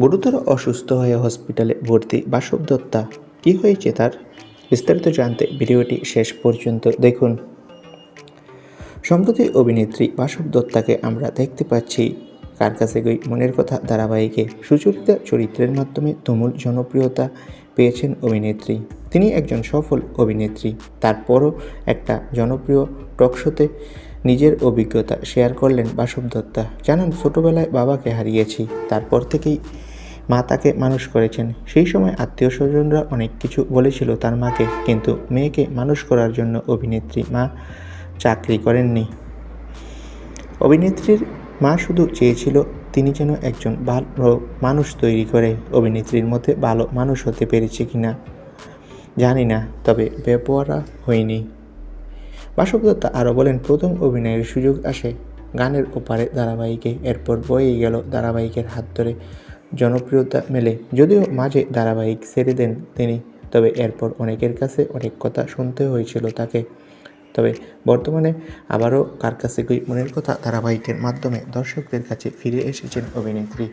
গুরুতর অসুস্থ হয়ে হসপিটালে ভর্তি বাসব দত্তা। কী হয়েছে তার? বিস্তারিত জানতে ভিডিওটি শেষ পর্যন্ত দেখুন। সম্প্রতি অভিনেত্রী বাসব দত্তাকে আমরা দেখতে পাচ্ছি। কার কাছে গই মনের কথা ধারাবাহিকে সুচরিতা চরিত্রের মাধ্যমে তুমুল জনপ্রিয়তা পেয়েছেন অভিনেত্রী। তিনি একজন সফল অভিনেত্রী। তারপরও একটা জনপ্রিয় টকশোতে নিজের অভিজ্ঞতা শেয়ার করলেন বাসব দত্তা। জানান, ছোটোবেলায় বাবাকে হারিয়েছি। তারপর থেকেই মা তাকে মানুষ করেছেন। সেই সময় আত্মীয় স্বজনরা অনেক কিছু বলেছিল তার মাকে, কিন্তু মেয়েকে মানুষ করার জন্য অভিনেত্রী মা চাকরি করেননি। অভিনেত্রীর মা শুধু চেয়েছিল তিনি যেন একজন ভালো মানুষ তৈরি করে। অভিনেত্রীর মধ্যে ভালো মানুষ হতে পেরেছে কিনা জানি না, তবে বেপরা হয়নি। বাসব দত্তা আরও বলেন, প্রথম অভিনয়ের সুযোগ আসে গানের ওপারে ধারাবাহিকে। এরপর বয়ে গেল ধারাবাহিকের হাত ধরে। জনপ্রিয়তা মেলে। যদিও মাঝে ধারাবাহিক ছেড়ে দেন তিনি, তবে এরপর অনেকের কাছে অনেক কথা শুনতে হয়েছিল তাকে। তবে বর্তমানে আবারও কার কাছে কই মনের কথা ধারাবাহিকের মাধ্যমে দর্শকদের কাছে ফিরে এসেছেন অভিনেত্রী।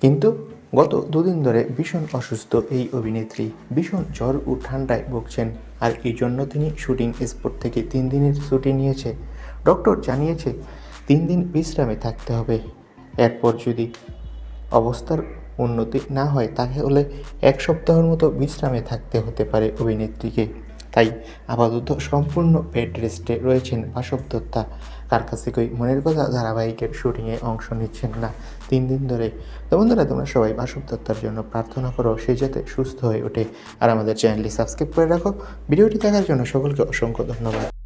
কিন্তু গত দুদিন ধরে ভীষণ অসুস্থ এই অভিনেত্রী। ভীষণ জ্বর ও ঠান্ডায় ভুগছেন। আর এই জন্য তিনি শুটিং স্পট থেকে তিন দিনের ছুটি নিয়েছে। ডক্টর জানিয়েছে, তিন দিন বিশ্রামে থাকতে হবে। এরপর যদি অবস্থার উন্নতি না হয়, তাহলে এক সপ্তাহের মতো বিশ্রামে থাকতে হতে পারে অভিনেত্রীকে। তাই আপাতত সম্পূর্ণ বেড রেস্টে রয়েছেন বাসব দত্তা। কার কাছে কই মনের কথা ধারাবাহিকের শুটিংয়ে অংশ নিচ্ছেন না তিন দিন ধরে। তো বন্ধুরা, তোমরা সবাই বাসব দত্তার জন্য প্রার্থনা করো, সে যাতে সুস্থ হয়ে ওঠে। আর আমাদের চ্যানেলটি সাবস্ক্রাইব করে রাখো। ভিডিওটি দেখার জন্য সকলকে অসংখ্য ধন্যবাদ।